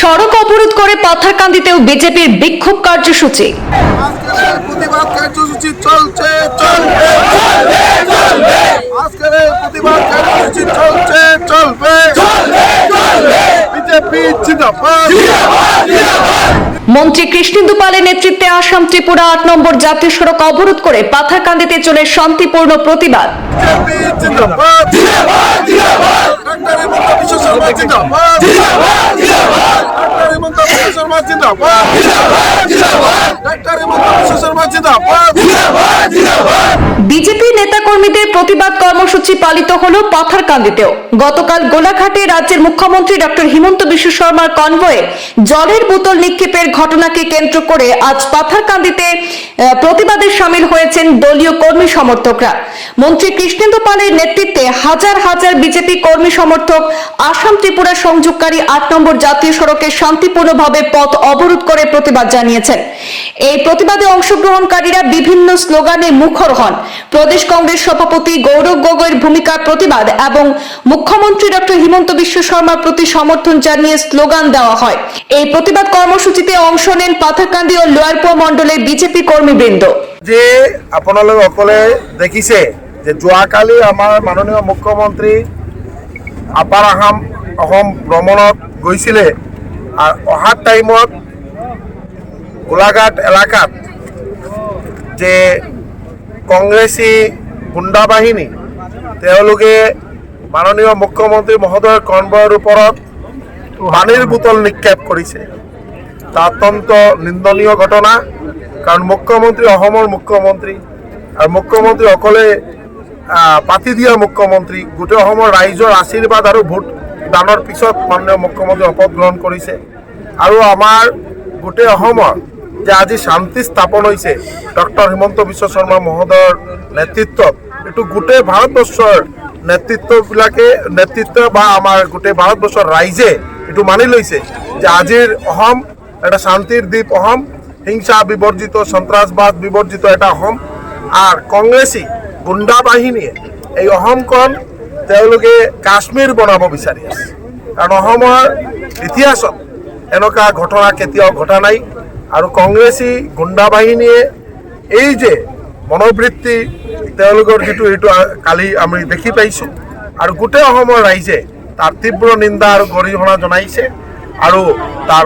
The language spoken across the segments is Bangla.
সড়ক অবরোধ করে পাথারকান্দিতেও বিজেপির বিক্ষোভ কার্যসূচি। প্রতিবাদ কার্যসূচি চলছে চলবে আজকের প্রতিবাদ কার্যসূচি চলছে চলবে। বিজেপি জিন্দাবাদ। মন্ত্রী কৃষ্ণেন্দু পালের নেতৃত্বে আসাম ত্রিপুরা আট নম্বর জাতীয় সড়ক অবরোধ করে পাথারকান্দিতে চলে শান্তিপূর্ণ প্রতিবাদ। জিন্দাবাদ। জিন্দাবাদ ডাক্তার হেমন্ত বিশ্ব শর্মা জিন্দাবাদ ডাক্তার হেমন্ত বিশ্ব শর্মা নেতাকর্মীদের প্রতিবাদ কর্মসূচি পালিত হল পাথারকান্দিতেও। গতকাল গোলাঘাটে রাজ্যের মুখ্যমন্ত্রী ডক্টর হিমন্ত বিশ্ব শর্মার কনভয়ে জলের বোতল নিক্ষেপের ঘটনাকে কেন্দ্র করে আজ পাথারকান্দিতে প্রতিবাদে সামিল হয়েছেন দলীয় কর্মী সমর্থকরা। মন্ত্রী কৃষ্ণেন্দু পালের নেতৃত্বে হাজার হাজার বিজেপি কর্মী সমর্থক আসাম ত্রিপুরা সংযোগকারী আট নম্বর জাতীয় সড়কে শান্তিপূর্ণভাবে পথ অবরোধ করে প্রতিবাদ জানিয়েছেন। এই প্রতিবাদে অংশগ্রহণকারীরা বিভিন্ন স্লোগানে মুখর হন। প্রদেশ কংগ্রেস সভাপতি গৌরব গগৈর ভূমিকার প্রতিবাদ এবং মুখ্যমন্ত্রী ডক্টর হিমন্ত বিশ্ব শর্মার প্রতি সমর্থন জানিয়ে স্লোগান দেওয়া হয়। এই প্রতিবাদ কর্মসূচিতে অংশ নেন পাথারকান্দি ও লোয়ারপুর মণ্ডলের বিজেপি কর্মীবৃন্দ। যে আপোনালোক সকলে দেখিছে যে যোৱাকালি আমাৰ মাননীয় মুখ্যমন্ত্ৰী আপাৰ আসাম অসম ভ্ৰমণত গৈছিলে আৰু অহাৰ টাইমত গোলাঘাট এলেকাত যে কংগ্ৰেছী গুণ্ডা বাহিনী, তেওঁলোকে মাননীয় মুখ্যমন্ত্ৰী মহোদয়ৰ কনভয়ৰ ওপৰত পানীৰ বোতল নিক্ষেপ কৰিছে। তা অত্যন্ত নিন্দনীয় ঘটনা, কাৰণ মুখ্যমন্ত্ৰী অসমৰ মুখ্যমন্ত্ৰী আৰু মুখ্যমন্ত্ৰী অকলে পাতি দিয়া মুখ্যমন্ত্ৰী গোটেই অসমৰ ৰাইজৰ আশীৰ্বাদ আৰু ভোট দানৰ পিছত মাননীয় মুখ্যমন্ত্ৰী শপত গ্ৰহণ কৰিছে। আৰু আমাৰ গোটেই অসমৰ যে আজি শান্তি স্থাপন হৈছে, ডক্টৰ হিমন্ত বিশ্ব শৰ্মা মহোদয়ৰ নেতৃত্বত। এইটো গোটেই ভাৰতবৰ্ষৰ নেতৃত্ববিলাকে, নেতৃত্ব বা আমাৰ গোটেই ভাৰতবৰ্ষৰ ৰাইজে এইটো মানি লৈছে যে আজিৰ অসম এটা শান্তিৰ দ্বীপ অসম, হিংসা বিবৰ্জিত, সন্ত্ৰাসবাদ বিবৰ্জিত এটা অসম। আর কংগ্ৰেছী গুণ্ডা বাহিনীয়ে এই অসমখন তেওঁলোকে কাশ্মীৰ বনাব বিচাৰি আছে। কাৰণ অসমৰ ইতিহাসত এনেকুৱা ঘটনা কেতিয়াও ঘটা নাই। আৰু কংগ্ৰেছী গুণ্ডা বাহিনীয়ে এই যে মনোবৃত্তি তেওঁলোকৰ যিটো এইটো কালি আমি দেখি পাইছোঁ। আৰু গোটেই অসমৰ ৰাইজে তাৰ তীব্ৰ নিন্দা আৰু গৰিহণা জনাইছে আৰু তাৰ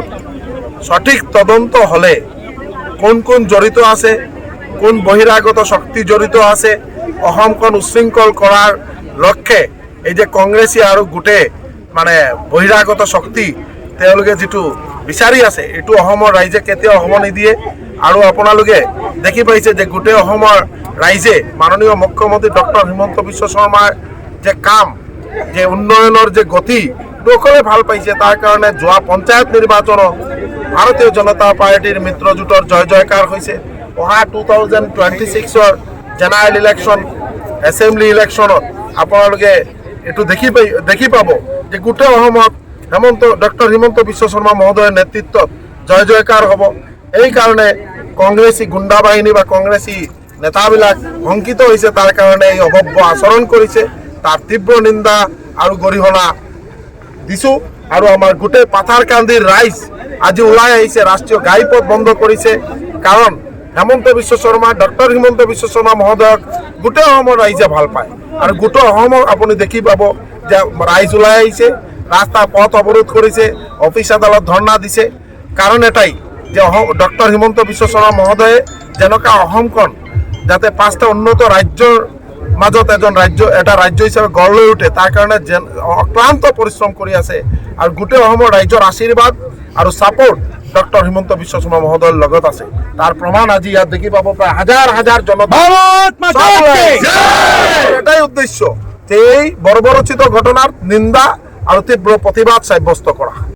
সঠিক তদন্ত হ'লে কোন কোন জড়িত আছে, কোন বহিৰাগত শক্তি জড়িত আছে, অসমখন উশৃংখল কৰাৰ লক্ষ্যে এই যে কংগ্ৰেছী আৰু গোটেই মানে বহিৰাগত শক্তি তেওঁলোকে যিটো বিচাৰি আছে। এইটো অসমৰ ৰাইজে কেতিয়াও হ'ব নিদিয়ে। আৰু আপোনালোকে দেখি পাইছে যে গোটেই অসমৰ ৰাইজে মাননীয় মুখ্যমন্ত্ৰী ডক্টৰ হিমন্ত বিশ্ব শৰ্মাৰ যে কাম, যে উন্নয়নৰ যে গতি সকলোৱে ভালো পাইছে। তাৰ কাৰণে যোৱা পঞ্চায়ত নিৰ্বাচনত ভাৰতীয় জনতা পাৰ্টীৰ মিত্ৰজোঁটৰ জয় জয়কাৰ হৈছে। অহা টু থাউজেণ্ড টুৱেণ্টি ছিক্সৰ জেনেৰেল ইলেকশ্যন এছেম্বলি ইলেকশ্যনত আপোনালোকে এইটো দেখি দেখি পাব যে গোটেই অসমত হেমন্ত, ডক্টৰ হিমন্ত বিশ্ব শৰ্মা মহোদয়ৰ নেতৃত্বত জয় জয়কাৰ হ'ব। এইকাৰণে কংগ্ৰেছী গুণ্ডা বাহিনী বা কংগ্ৰেছী নেতাবিলাক শংকিত হৈছে, তাৰ কাৰণে এই অভব্য আচৰণ কৰিছে। তাৰ তীব্ৰ নিন্দা আৰু গৰিহণা দিছোঁ। আৰু আমাৰ গোটেই পাথাৰকান্দিৰ ৰাইজ আজি ওলাই আহিছে, ৰাষ্ট্ৰীয় ঘাইপথ বন্ধ কৰিছে। কাৰণ হেমন্ত বিশ্ব শৰ্মা, ডক্টৰ হিমন্ত বিশ্ব শৰ্মা মহোদয়ক গোটেই অসমৰ ৰাইজে ভালো পায়। আৰু গোটেই অসমক আপুনি দেখি পাব যে ৰাইজ ওলাই আহিছে। ৰাস্তা পথ অৱৰোধ কৰিছে অফিচ আদালত ধৰ্ণা দিছে। কাৰণ এটাই যে ডক্টৰ হিমন্ত বিশ্ব শৰ্মা মহোদয়ে যেনেকুৱা অসমখন যাতে পাঁচটা উন্নত ৰাজ্যৰ মাজত এজন ৰাজ্য এটা ৰাজ্য হিচাপে গঢ় লৈ উঠে। তাৰ কাৰণে যেন অক্লান্ত পৰিশ্ৰম কৰি আছে। আৰু গোটেই অসমৰ ৰাইজৰ আশীৰ্বাদ আৰু ছাপোৰ্ট ডক্টৰ হিমন্ত বিশ্ব শৰ্মা মহোদয়ৰ লগত আছে। তাৰ প্ৰমাণ আজি ইয়াত দেখি পাব প্ৰায় হাজাৰ হাজাৰ জনতা। এটাই উদ্দেশ্য যে এই বৰ্বরচিত ঘটনার নিন্দা আৰু তীব্র প্ৰতিবাদ সাব্যস্ত কৰা।